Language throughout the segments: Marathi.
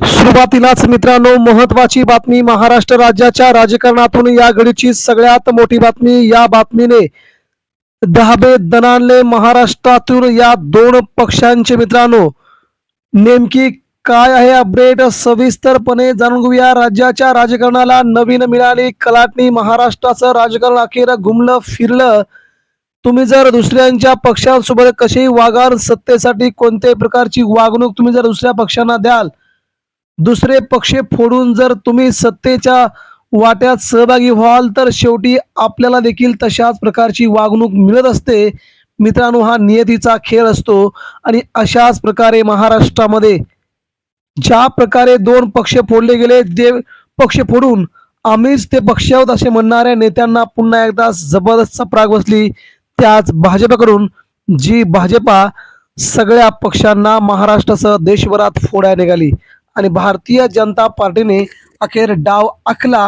सुरुवातीलाच मित्रांनो महत्वाची बातमी महाराष्ट्र राज्याच्या राजकारणातून या घडीची सगळ्यात मोठी बातमी या बातमीने दहाबे दनानले महाराष्ट्रातून या दोन पक्षांचे मित्रांनो नेमकी काय आहे अपडेट सविस्तरपणे जाणून घेऊया. राज्याच्या राजकारणाला नवीन मिळाली कलाटणी महाराष्ट्राचं राजकारण अखेर घुमलं फिरलं. तुम्ही जर दुसऱ्यांच्या पक्षांसोबत कशी वागाल सत्तेसाठी कोणत्याही प्रकारची वागणूक तुम्ही जर दुसऱ्या पक्षांना द्याल दुसरे पक्ष फोडून जर तुम्ही सत्तेच्या वाट्यात सहभागी व्हाल तर शेवटी आपल्याला देखील तशाच प्रकारची वागणूक मिळत असते. मित्रांनो हा नियतीचा खेळ असतो आणि अशाच प्रकारे महाराष्ट्रामध्ये ज्या प्रकारे दोन पक्ष फोडले गेले ते पक्ष फोडून आम्हीच ते पक्ष आहोत असे म्हणणाऱ्या नेत्यांना पुन्हा एकदा जबरदस्त प्राग बसली. त्याच भाजपकडून जी भाजपा सगळ्या पक्षांना महाराष्ट्रासह देशभरात फोडायला निघाली. आणि भारतीय जनता पार्टीने अखेर डाव आखला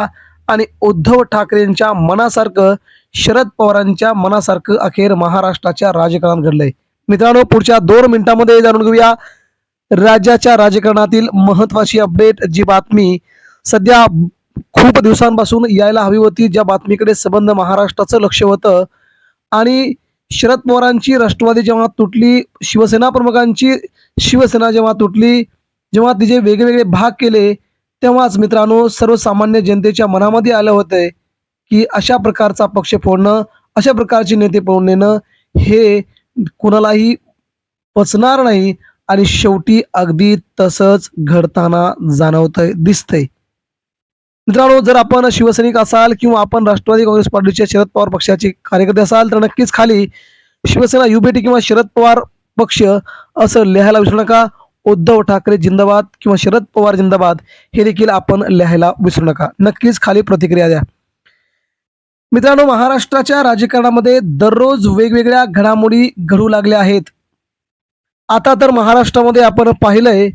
आणि उद्धव ठाकरेंच्या मनासारखं शरद पवारांच्या मनासारखं अखेर महाराष्ट्राच्या राजकारणात घडलंय. मित्रांनो पुढच्या दोन मिनिटांमध्ये जाणून घेऊया. राज्याच्या राजकारणातील महत्वाची अपडेट जी बातमी सध्या खूप दिवसांपासून यायला हवी होती ज्या बातमीकडे संबंध महाराष्ट्राचं लक्ष होतं. आणि शरद पवारांची राष्ट्रवादी जेव्हा तुटली शिवसेना प्रमुखांची शिवसेना जेव्हा तुटली जेव्हा तिचे वेगवेगळे भाग केले तेव्हाच मित्रांनो सर्वसामान्य जनतेच्या मनामध्ये आलं होतं की अशा प्रकारचा पक्ष फोडणं अशा प्रकारचे नेते पळून नेणं हे कुणालाही पचणार नाही आणि शेवटी अगदी तसंच घडताना जाणवतंय दिसतंय. मित्रांनो जर आपण शिवसैनिक असाल किंवा आपण राष्ट्रवादी काँग्रेस पार्टीच्या शरद पवार पक्षाचे कार्यकर्ते असाल तर नक्कीच खाली शिवसेना युबीटी किंवा शरद पवार पक्ष असं लिहायला विसरू नका. उद्धव ठाकरे जिंदाबाद किंवा शरद पवार जिंदाबाद हे देखील आपण लिहायला विसरू नका. नक्कीच खाली प्रतिक्रिया द्या. मित्रांनो महाराष्ट्राच्या राजकारणामध्ये दररोज वेगवेगळ्या घडामोडी घडू लागल्या आहेत. आता तर महाराष्ट्रामध्ये आपण पाहिलंय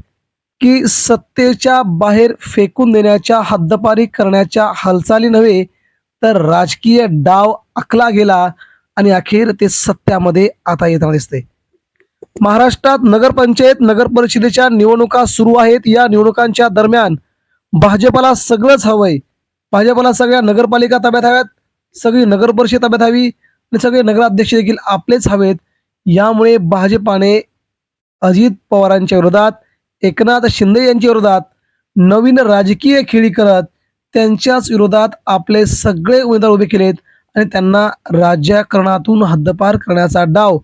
की सत्तेच्या बाहेर फेकून देण्याच्या हद्दपारी करण्याच्या हालचाली नव्हे तर राजकीय डाव आखला गेला आणि अखेर ते सत्यामध्ये आता येताना दिसते महाराष्ट्रात नगरपंचायत नगर परिषदेच्या निवडणुका सुरू आहेत. या निवडणुकांच्या दरम्यान भाजपला सगळंच हवंय. भाजपला सगळ्या नगरपालिका ताब्यात हव्यात. सगळी नगर परिषद ताब्यात हवी आणि सगळे नगराध्यक्ष देखील आपलेच हवेत. यामुळे भाजपाने अजित पवारांच्या विरोधात एकनाथ शिंदे यांच्या विरोधात नवीन राजकीय खेळी करत त्यांच्याच विरोधात आपले सगळे उमेदवार उभे केलेत आणि त्यांना राज्यकरणातून हद्दपार करण्याचा डाव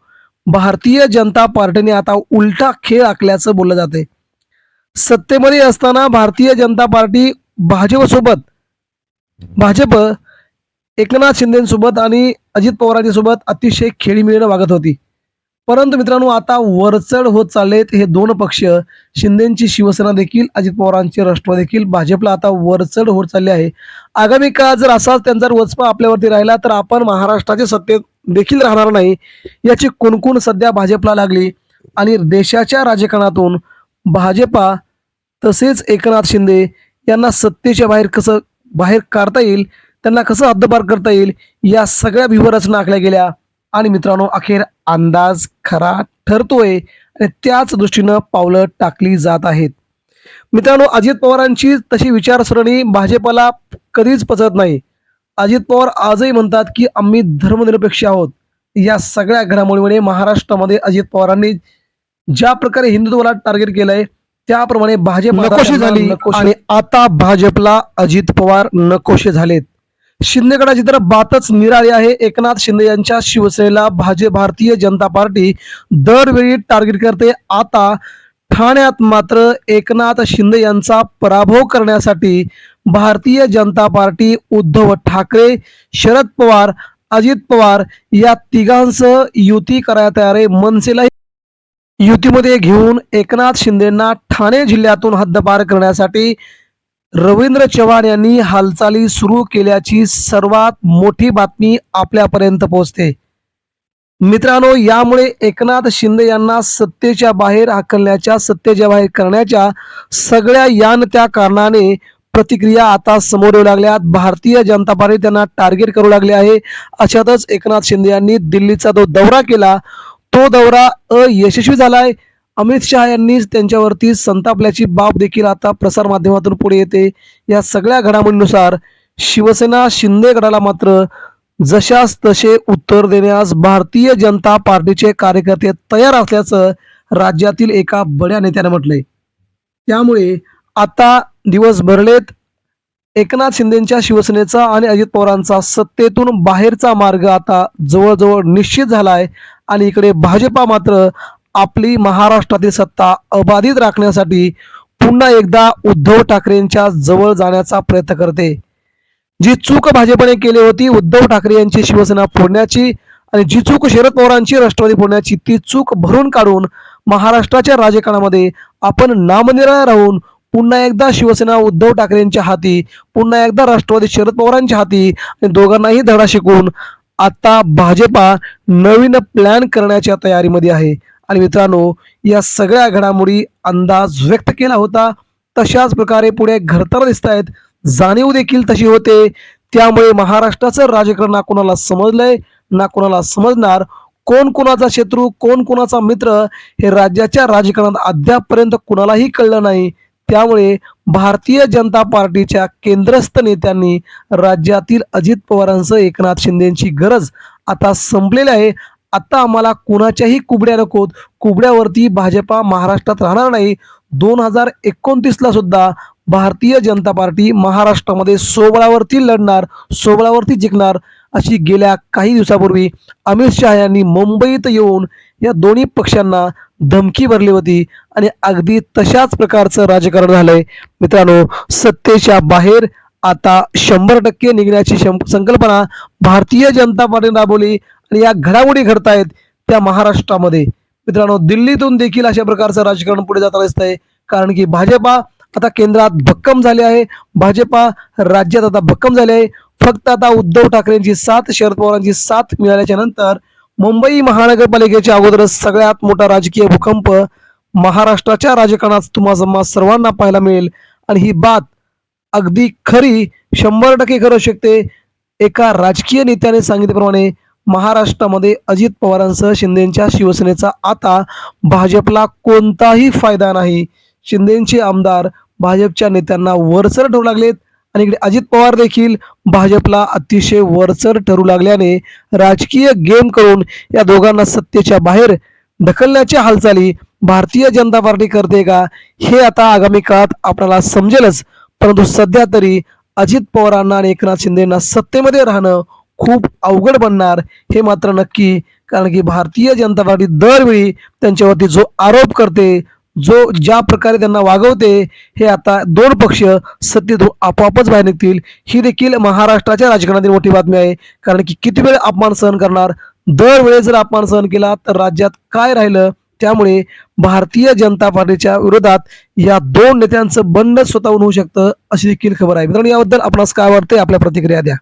भारतीय जनता पार्टीने आता उलटा खेळ आखल्याचं बोललं जाते सत्तेमध्ये असताना भारतीय जनता पार्टी भाजपसोबत भाजप एकनाथ शिंदेसोबत आणि अजित पवारांच्या सोबत अतिशय खेळीमेळीनं वागत होती. परंतु मित्रांनो आता वरचढ होत चाललेत हे दोन पक्ष. शिंदेची शिवसेना देखील अजित पवारांची राष्ट्रवादी देखील. भाजपला आता वरचढ होत चालले आहे. आगामी काळात जर असाच त्यांचा जर वचपा आपल्यावरती राहिला तर आपण महाराष्ट्राच्या सत्तेत देखील राहणार नाही याची कुणकुण सध्या भाजपला लागली. आणि देशाच्या राजकारणातून भाजपा तसेच एकनाथ शिंदे यांना सत्तेच्या बाहेर कसं बाहेर काढता येईल त्यांना कसं हद्दपार करता येईल या सगळ्या व्यूहरचना आखल्या गेल्या. आणि मित्रांनो अखेर अंदाज खरा ठरतोय आणि त्याच दृष्टीनं पावलं टाकली जात आहेत. मित्रांनो अजित पवारांची तशी विचारसरणी भाजपला कधीच पचत नाही. अजित पवार आजही म्हणतात की आम्ही धर्मनिरपेक्ष आहोत. या सगळ्या घडामोडीमुळे महाराष्ट्रामध्ये अजित पवारांनी ज्या प्रकारे हिंदुत्वाला टार्गेट केलंय त्याप्रमाणे भाजप नकोशी झाली. आणि आता भाजपला अजित पवार नकोशे झालेत. शिंदे गटाची तर बातच निराळी आहे. एकनाथ शिंदे यांच्या शिवसेनेला भाजप भारतीय जनता पार्टी दरवेळी टार्गेट करते. आता ठाण्यात मात्र एकनाथ शिंदे यांचा पराभव करण्यासाठी भारतीय जनता पार्टी उद्धव ठाकरे शरद पवार अजित पवार या तिघांसह युती करायला तयार आहे. मनसेला युतीमध्ये घेऊन एकनाथ शिंदेना ठाणे जिल्ह्यातून हद्दपार करण्यासाठी रवींद्र चव्हाण यांनी हालचाली सुरू केल्याची सर्वात मोठी बातमी आपल्यापर्यंत पोहोचते. मित्रांनो यामुळे एकनाथ शिंदे यांना सत्तेच्या बाहेर हाकलण्याच्या सत्तेच्या बाहेर करण्याच्या सगळ्या यान त्या कारणाने प्रतिक्रिया आता समोर येऊ लागल्यात भारतीय जनता पार्टी त्यांना टार्गेट करू लागले आहे. अशातच एकनाथ शिंदे यांनी दिल्लीचा जो दौरा केला तो दौरा अयशस्वी झालाय. अमित शहा यांनीच त्यांच्यावरती संतापल्याची बाब देखील आता प्रसारमाध्यमातून पुढे येते. या सगळ्या घडामोडीनुसार शिवसेना शिंदे गडाला मात्र जशास तसे उत्तर देण्यास भारतीय जनता पार्टीचे कार्यकर्ते तयार असल्याचं राज्यातील एका बड्या नेत्याने म्हटलंय. त्यामुळे आता दिवस भरलेत एकनाथ शिंदेच्या शिवसेनेचा आणि अजित पवारांचा सत्तेतून बाहेरचा मार्ग आता जवळजवळ निश्चित झालाय आणि इकडे भाजपा मात्र आपली महाराष्ट्रातील सत्ता अबाधित राखण्यासाठी पुन्हा एकदा उद्धव ठाकरेंच्या जवळ जाण्याचा प्रयत्न करते. जी चूक भाजपने केली होती उद्धव ठाकरे यांची शिवसेना फोडण्याची आणि जी चूक शरद पवारांची राष्ट्रवादी फोडण्याची ती चूक भरून काढून महाराष्ट्राच्या राजकारणामध्ये आपण नामनिर्णय राहून पुन्हा एकदा शिवसेना उद्धव ठाकरेंच्या हाती पुन्हा एकदा राष्ट्रवादी शरद पवारांच्या हाती आणि दोघांनाही धडा शिकून आता भाजपा नवीन प्लॅन करण्याच्या तयारीमध्ये आहे. आणि मित्रांनो या सगळ्या घडामोडी अंदाज व्यक्त केला होता. तशाच प्रकारे पुढे घडताना दिसत आहेत. जाणीव देखील तशी होते. त्यामुळे महाराष्ट्राचं राजकारण ना कोणाला समजलंय ना कोणाला समजणार कोण कोणाचा शत्रू कोण कोणाचा मित्र हे राज्याच्या राजकारणात अद्यापपर्यंत कुणालाही कळलं नाही. त्यामुळे भारतीय जनता पार्टीच्या केंद्रस्थ नेत्यांनी राज्यातील अजित पवारांसह एकनाथ शिंदेची गरज आता संपलेली आहे. आत्ता आम्हाला कुणाच्याही कुबड्या नकोत कुबड्यावरती भाजपा महाराष्ट्रात राहणार नाही. दोन हजार एकोणतीसला सुद्धा भारतीय जनता पार्टी महाराष्ट्रामध्ये सोबळावरती लढणार सोबळावरती जिंकणार अशी गेल्या काही दिवसापूर्वी अमित शहा यांनी मुंबईत येऊन या दोन्ही पक्षांना धमकी भरली होती आणि अगदी तशाच प्रकारचं राजकारण झालंय. मित्रांनो सत्तेच्या बाहेर आता शंभर टक्के निघण्याची शं- संकल्पना भारतीय जनता पार्टीने राबवली. आणि या घडामोडी घडतायत त्या महाराष्ट्रामध्ये. मित्रांनो दिल्लीतून देखील अशा प्रकारचं राजकारण पुढे जाताना दिसत आहे कारण की भाजपा आता केंद्रात भक्कम झाले आहे. भाजपा राज्यात आता भक्कम झाले आहे. फक्त आता उद्धव ठाकरेंची साथ शरद पवारांची साथ मिळाल्याच्या नंतर मुंबई महानगरपालिकेच्या अगोदरच सगळ्यात मोठा राजकीय भूकंप महाराष्ट्राच्या राजकारणात तुम्हा सर्वांना पाहायला मिळेल. आणि ही बात अगदी खरी शंभर टक्के करू शकते एका राजकीय नेत्याने सांगितल्याप्रमाणे महाराष्ट्रामध्ये अजित पवारांसह शिंदेच्या शिवसेनेचा आता भाजपला कोणताही फायदा नाही. शिंदेचे आमदार भाजपच्या नेत्यांना वरचर ठरू लागलेत आणि इकडे अजित पवार देखील भाजपला अतिशय वरचर ठरू लागल्याने राजकीय गेम करून या दोघांना सत्तेच्या बाहेर ढकलण्याच्या हालचाली भारतीय जनता पार्टी करते का हे आता आगामी काळात आपल्याला समजेलच. परंतु सध्या तरी अजित पवारांना आणि एकनाथ शिंदेना सत्तेमध्ये राहणं खूप अवघड बनणार हे मात्र नक्की कारण की भारतीय जनता पार्टी दरवेळी त्यांच्यावरती जो आरोप करते जो ज्या प्रकारे त्यांना वागवते हे आता दोन पक्ष सत्तेतून आपोआपच बाहेर निघतील. ही देखील महाराष्ट्राच्या राजकारणातील मोठी बातमी आहे कारण की किती वेळ अपमान सहन करणार? दरवेळेस जर अपमान सहन केला तर राज्यात काय राहिलं? त्यामुळे भारतीय जनता पार्टीच्या विरोधात या दोन नेत्यांचं बंड स्वतःहून होऊ शकतं अशी देखील खबर आहे. मित्रांनो याबद्दल आपणास काय वाटतंय? आपल्या प्रतिक्रिया द्या.